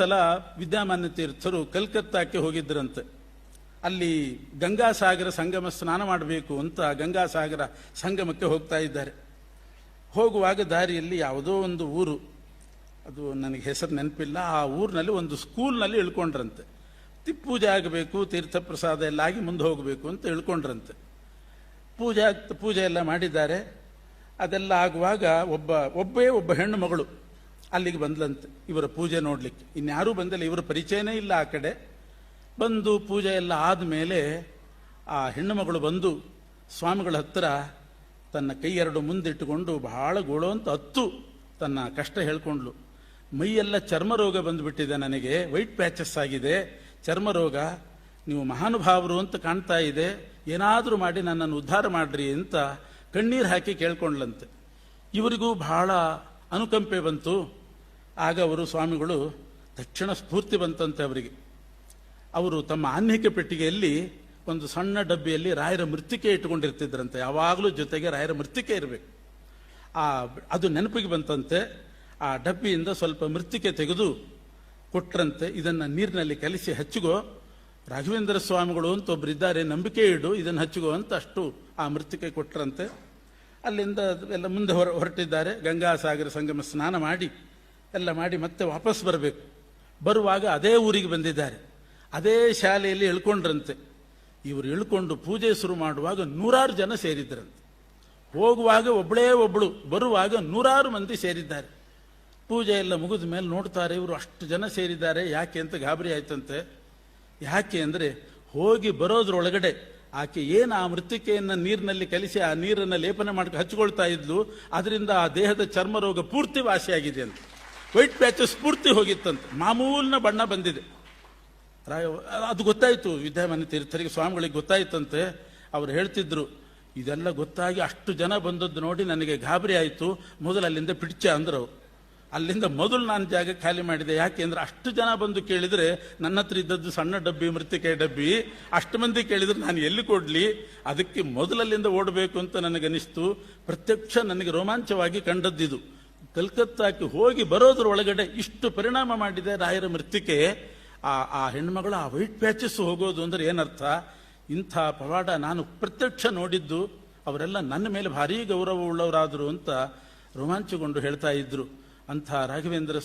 ಸಲ ವಿದ್ಯಾಮಾನ್ಯ ತೀರ್ಥರು ಕಲ್ಕತ್ತಾಕ್ಕೆ ಹೋಗಿದ್ರಂತೆ. ಅಲ್ಲಿ ಗಂಗಾಸಾಗರ ಸಂಗಮ ಸ್ನಾನ ಮಾಡಬೇಕು ಅಂತ ಗಂಗಾಸಾಗರ ಸಂಗಮಕ್ಕೆ ಹೋಗ್ತಾ ಇದ್ದಾರೆ. ಹೋಗುವಾಗ ದಾರಿಯಲ್ಲಿ ಯಾವುದೋ ಒಂದು ಊರು. ಅದು ನನಗೆ ಹೆಸರು ನೆನಪಿಲ್ಲ. ಆ ಊರಿನಲ್ಲಿ ಒಂದು ಸ್ಕೂಲ್ನಲ್ಲಿ ಇಳ್ಕೊಂಡ್ರಂತೆ. ತಿಪ್ಪೂಜೆ ಪೂಜೆ ಆಗಬೇಕು ತೀರ್ಥ ಪ್ರಸಾದ ಎಲ್ಲ ಆಗಿ ಮುಂದೆ ಹೋಗಬೇಕು ಅಂತ ಇಳ್ಕೊಂಡ್ರಂತೆ. ಪೂಜೆ ಪೂಜೆ ಎಲ್ಲ ಮಾಡಿದ್ದಾರೆ. ಅದೆಲ್ಲ ಆಗುವಾಗ ಒಬ್ಬ, ಒಬ್ಬೇ ಒಬ್ಬ ಹೆಣ್ಣು ಮಗಳು ಅಲ್ಲಿಗೆ ಬಂದ್ಲಂತೆ. ಇವರ ಪೂಜೆ ನೋಡ್ಲಿಕ್ಕೆ. ಇನ್ಯಾರೂ ಬಂದಿಲ್ಲ. ಇವರ ಪರಿಚಯನೇ ಇಲ್ಲ ಆ ಕಡೆ. ಬಂದು ಪೂಜೆ ಎಲ್ಲ ಆದಮೇಲೆ ಆ ಹೆಣ್ಣು ಮಗಳು ಬಂದು ಸ್ವಾಮಿಗಳ ಹತ್ತಿರ ತನ್ನ ಕೈ ಎರಡು ಮುಂದಿಟ್ಟುಕೊಂಡು ಬಹಳ ಗೋಳು ಅಂತ ಹತ್ತು ತನ್ನ ಕಷ್ಟ ಹೇಳ್ಕೊಂಡ್ಲು. ಮೈಯೆಲ್ಲ ಚರ್ಮ ರೋಗ ಬಂದುಬಿಟ್ಟಿದೆ ನನಗೆ. ವೈಟ್ ಪ್ಯಾಚಸ್ ಆಗಿದೆ. ಚರ್ಮ ರೋಗ ನೀವು ಮಹಾನುಭಾವರು ಅಂತ ಕಾಣ್ತಾ ಇದೆ. ಏನಾದರೂ ಮಾಡಿ ನನ್ನನ್ನು ಉದ್ಧಾರ ಮಾಡ್ರಿ ಅಂತ ಕಣ್ಣೀರು ಹಾಕಿ ಕೇಳ್ಕೊಂಡ್ಲಂತೆ. ಇವರಿಗೂ ಬಹಳ ಅನುಕಂಪೆ ಬಂತು. ಆಗ ಅವರು ಸ್ವಾಮಿಗಳು ತಕ್ಷಣ ಸ್ಫೂರ್ತಿ ಬಂತಂತೆ ಅವರಿಗೆ. ಅವರು ತಮ್ಮ ಆನ್ಹಿಕ ಪೆಟ್ಟಿಗೆಯಲ್ಲಿ ಒಂದು ಸಣ್ಣ ಡಬ್ಬಿಯಲ್ಲಿ ರಾಯರ ಮೃತ್ತಿಕೆ ಇಟ್ಟುಕೊಂಡಿರ್ತಿದ್ರಂತೆ. ಯಾವಾಗಲೂ ಜೊತೆಗೆ ರಾಯರ ಮೃತ್ತಿಕೆ ಇರಬೇಕು. ಆ, ಅದು ನೆನಪಿಗೆ ಬಂತಂತೆ. ಆ ಡಬ್ಬಿಯಿಂದ ಸ್ವಲ್ಪ ಮೃತ್ತಿಕೆ ತೆಗೆದು ಕೊಟ್ರಂತೆ. ಇದನ್ನು ನೀರಿನಲ್ಲಿ ಕಲಿಸಿ ಹಚ್ಚಿಗೋ, ರಾಘವೇಂದ್ರ ಸ್ವಾಮಿಗಳು ಅಂತ ಒಬ್ಬರಿದ್ದಾರೆ ನಂಬಿಕೆ ಇಡು, ಇದನ್ನು ಹಚ್ಚಿಗೋ ಅಂತ ಅಷ್ಟು ಆ ಮೃತ್ತಿಕೆ ಕೊಟ್ರಂತೆ. ಅಲ್ಲಿಂದ ಎಲ್ಲ ಮುಂದೆ ಹೊರ ಹೊರಟಿದ್ದಾರೆ. ಗಂಗಾಸಾಗರ ಸಂಗಮ ಸ್ನಾನ ಮಾಡಿ. ಎಲ್ಲ ಮಾಡಿ ಮತ್ತೆ ವಾಪಸ್ ಬರಬೇಕು. ಬರುವಾಗ ಅದೇ ಊರಿಗೆ ಬಂದಿದ್ದಾರೆ. ಅದೇ ಶಾಲೆಯಲ್ಲಿ ಇಳ್ಕೊಂಡ್ರಂತೆ ಇವರು ಇಳ್ಕೊಂಡು ಪೂಜೆ ಶುರು ಮಾಡುವಾಗ ನೂರಾರು ಜನ ಸೇರಿದ್ರಂತೆ. ಹೋಗುವಾಗ ಒಬ್ಬಳೇ ಒಬ್ಬಳು ಬರುವಾಗ ನೂರಾರು ಮಂದಿ ಸೇರಿದ್ದಾರೆ. ಪೂಜೆ ಎಲ್ಲ ಮುಗಿದ ಮೇಲೆ ನೋಡ್ತಾರೆ, ಇವರು ಅಷ್ಟು ಜನ ಸೇರಿದ್ದಾರೆ. ಯಾಕೆ ಅಂತ ಗಾಬರಿ ಆಯ್ತಂತೆ. ಯಾಕೆ ಅಂದರೆ ಹೋಗಿ ಬರೋದ್ರೊಳಗಡೆ ಆಕೆ ಏನು ಆ ಮೃತ್ತಿಕೆಯನ್ನು ನೀರಿನಲ್ಲಿ ಕಲಿಸಿ ಆ ನೀರನ್ನು ಲೇಪನ ಮಾಡ್ಕೊಂಡು ಹಚ್ಕೊಳ್ತಾ ಇದ್ಲು, ಅದರಿಂದ ಆ ದೇಹದ ಚರ್ಮ ರೋಗ ಪೂರ್ತಿ ವಾಸಿಯಾಗಿದೆ ಅಂತ. ವೈಟ್ ಪ್ಯಾಚಸ್ ಸ್ಫೂರ್ತಿ ಹೋಗಿತ್ತಂತೆ. ಮಾಮೂಲಿನ ಬಣ್ಣ ಬಂದಿದೆ. ರಾಯ ಅದು ಗೊತ್ತಾಯಿತು, ವಿದ್ಯಾಮಾನ್ಯ ತೀರ್ಥರಿಗೆ, ಸ್ವಾಮಿಗಳಿಗೆ ಗೊತ್ತಾಯಿತಂತೆ. ಅವ್ರು ಹೇಳ್ತಿದ್ರು, ಇದೆಲ್ಲ ಗೊತ್ತಾಗಿ ಅಷ್ಟು ಜನ ಬಂದದ್ದು ನೋಡಿ ನನಗೆ ಗಾಬರಿ ಆಯಿತು, ಮೊದಲು ಅಲ್ಲಿಂದ ಪಿಡ್ಚ ಅಂದ್ರು ಅಲ್ಲಿಂದ ಮೊದಲು ನಾನು ಜಾಗ ಖಾಲಿ ಮಾಡಿದೆ. ಯಾಕೆ ಅಂದ್ರೆ ಅಷ್ಟು ಜನ ಬಂದು ಕೇಳಿದ್ರೆ, ನನ್ನ ಹತ್ರ ಇದ್ದದ್ದು ಸಣ್ಣ ಡಬ್ಬಿ ಮೃತಿಕೆ ಡಬ್ಬಿ, ಅಷ್ಟು ಮಂದಿ ಕೇಳಿದರೆ ನಾನು ಎಲ್ಲಿ ಕೊಡ್ಲಿ? ಅದಕ್ಕೆ ಮೊದಲಲ್ಲಿಂದ ಓಡಬೇಕು ಅಂತ ನನಗನಿಸ್ತು. ಪ್ರತ್ಯಕ್ಷ ನನಗೆ ರೋಮಾಂಚವಾಗಿ ಕಂಡದ್ದಿದು. ಕಲ್ಕತ್ತಾಕ್ಕೆ ಹೋಗಿ ಬರೋದ್ರ ಒಳಗಡೆ ಇಷ್ಟು ಪರಿಣಾಮ ಮಾಡಿದೆ ರಾಯರ ಮೃತಿಕೆ. ಆ ಆ ಹೆಣ್ಮಗಳು ಆ ವೈಟ್ ಪ್ಯಾಚಸ್ ಹೋಗೋದು ಅಂದ್ರೆ ಏನರ್ಥ? ಇಂಥ ಪವಾಡ ನಾನು ಪ್ರತ್ಯಕ್ಷ ನೋಡಿದ್ದು, ಅವರೆಲ್ಲ ನನ್ನ ಮೇಲೆ ಭಾರೀ ಗೌರವ ಉಳ್ಳವರಾದರು ಅಂತ ರೋಮಾಂಚಗೊಂಡು ಹೇಳ್ತಾ ಇದ್ರು. ಅಂಥ ರಾಘವೇಂದ್ರ